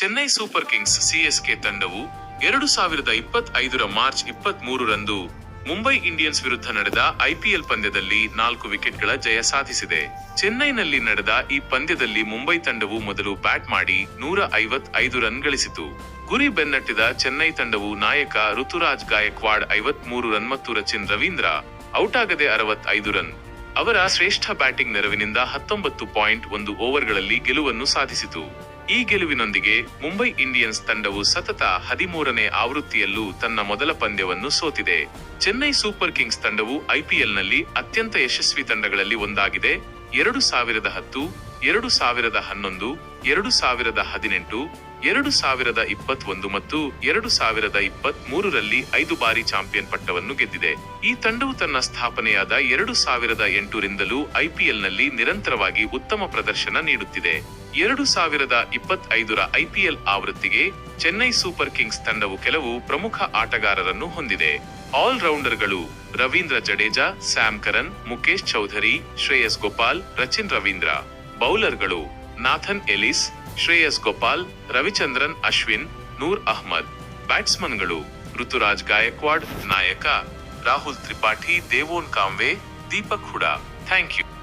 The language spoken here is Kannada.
ಚೆನ್ನೈ ಸೂಪರ್ ಕಿಂಗ್ಸ್ ಸಿಎಸ್ಕೆ ತಂಡವು ಎರಡು ಸಾವಿರದ ಇಪ್ಪತ್ ಐದರ ಮಾರ್ಚ್ ಇಪ್ಪತ್ತ್ ಮೂರರಂದು ಮುಂಬೈ ಇಂಡಿಯನ್ಸ್ ವಿರುದ್ಧ ನಡೆದ ಐಪಿಎಲ್ ಪಂದ್ಯದಲ್ಲಿ ನಾಲ್ಕು ವಿಕೆಟ್ಗಳ ಜಯ ಸಾಧಿಸಿದೆ. ಚೆನ್ನೈನಲ್ಲಿ ನಡೆದ ಈ ಪಂದ್ಯದಲ್ಲಿ ಮುಂಬೈ ತಂಡವು ಮೊದಲು ಬ್ಯಾಟ್ ಮಾಡಿ ನೂರ ಐವತ್ ಐದು ರನ್ ಗಳಿಸಿತು. ಗುರಿ ಬೆನ್ನಟ್ಟಿದ ಚೆನ್ನೈ ತಂಡವು ನಾಯಕ ಋತುರಾಜ್ ಗಾಯಕ್ವಾಡ್ ಐವತ್ ಮೂರು ರನ್ ಮತ್ತು ರಚಿನ್ ರವೀಂದ್ರ ಔಟ್ ಆಗದೆ ಅರವತ್ ಐದು ರನ್. ಅವರ ಶ್ರೇಷ್ಠ ಬ್ಯಾಟಿಂಗ್ ನೆರವಿನಿಂದ ಹತ್ತೊಂಬತ್ತು ಪಾಯಿಂಟ್ ಒಂದು ಓವರ್ಗಳಲ್ಲಿ ಗೆಲುವನ್ನು ಸಾಧಿಸಿತು. ಈ ಗೆಲುವಿನೊಂದಿಗೆ ಮುಂಬೈ ಇಂಡಿಯನ್ಸ್ ತಂಡವು ಸತತ ಹದಿಮೂರನೇ ಆವೃತ್ತಿಯಲ್ಲೂ ತನ್ನ ಮೊದಲ ಪಂದ್ಯವನ್ನು ಸೋತಿದೆ. ಚೆನ್ನೈ ಸೂಪರ್ ಕಿಂಗ್ಸ್ ತಂಡವು ಐಪಿಎಲ್ನಲ್ಲಿ ಅತ್ಯಂತ ಯಶಸ್ವಿ ತಂಡಗಳಲ್ಲಿ ಒಂದಾಗಿದೆ. ಎರಡು ಸಾವಿರದ ಹತ್ತು ಎರಡು ಸಾವಿರದ ಹನ್ನೊಂದು, ಎರಡು ಸಾವಿರದ ಹದಿನೆಂಟು, ಎರಡು ಸಾವಿರದ ಇಪ್ಪತ್ತೊಂದು ಮತ್ತು ಎರಡು ಸಾವಿರದ ಇಪ್ಪತ್ತ್ ಮೂರರಲ್ಲಿ ಐದು ಬಾರಿ ಚಾಂಪಿಯನ್ ಪಟ್ಟವನ್ನು ಗೆದ್ದಿದೆ. ಈ ತಂಡವು ತನ್ನ ಸ್ಥಾಪನೆಯಾದ ಎರಡು ಸಾವಿರದ ಎಂಟರಿಂದಲೂ ಐಪಿಎಲ್ನಲ್ಲಿ ನಿರಂತರವಾಗಿ ಉತ್ತಮ ಪ್ರದರ್ಶನ ನೀಡುತ್ತಿದೆ. ಎರಡು ಸಾವಿರದ ಇಪ್ಪತ್ತೈದರ ಐಪಿಎಲ್ ಆವೃತ್ತಿಗೆ ಚೆನ್ನೈ ಸೂಪರ್ ಕಿಂಗ್ಸ್ ತಂಡವು ಕೆಲವು ಪ್ರಮುಖ ಆಟಗಾರರನ್ನು ಹೊಂದಿದೆ. ಆಲ್ ರೌಂಡರ್ಗಳು ರವೀಂದ್ರ ಜಡೇಜಾ, ಸ್ಯಾಮ್ ಕರನ್ ಮುಖೇಶ್ ಚೌಧರಿ, ಶ್ರೇಯಸ್ ಗೋಪಾಲ್, ರಚಿನ್ ರವೀಂದ್ರ. ಬೌಲರ್ಗಳು ನಾಥನ್ ಎಲಿಸ್, ಶ್ರೇಯಸ್ ಗೋಪಾಲ್, ರವಿಚಂದ್ರನ್ ಅಶ್ವಿನ್, ನೂರ್ ಅಹ್ಮದ್. ಬ್ಯಾಟ್ಸ್ಮನ್ಗಳು ಋತುರಾಜ್ ಗಾಯಕ್ವಾಡ್, ನಾಯಕ, Rahul Tripathi, Devon Conway, Deepak Hooda. Thank you.